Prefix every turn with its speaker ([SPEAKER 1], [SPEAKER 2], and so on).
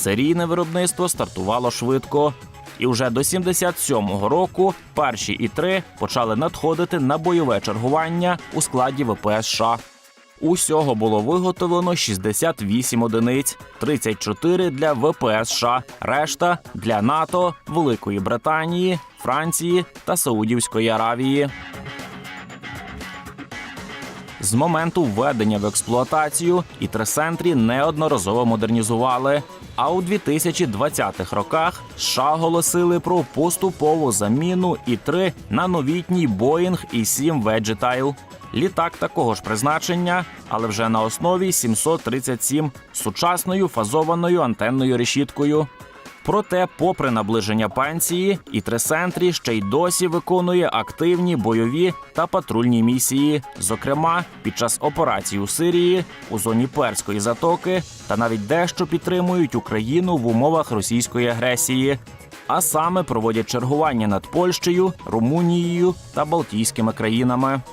[SPEAKER 1] Серійне виробництво стартувало швидко. І вже до 77-го року перші і три почали надходити на бойове чергування у складі ВПС США. Усього було виготовлено 68 одиниць, 34 для ВПС США, решта для НАТО, Великої Британії, Франції та Саудівської Аравії. З моменту введення в експлуатацію ітресентрі неодноразово модернізували. А у 2020-х роках США оголосили про поступову заміну І-3 на новітній Boeing І-7 Vegetile. Літак такого ж призначення, але вже на основі 737 з сучасною фазованою антенною решіткою. Проте, попри наближення пенсії, і Тресентрі ще й досі виконує активні бойові та патрульні місії, зокрема під час операцій у Сирії, у зоні Перської затоки та навіть дещо підтримують Україну в умовах російської агресії. А саме проводять чергування над Польщею, Румунією та Балтійськими країнами.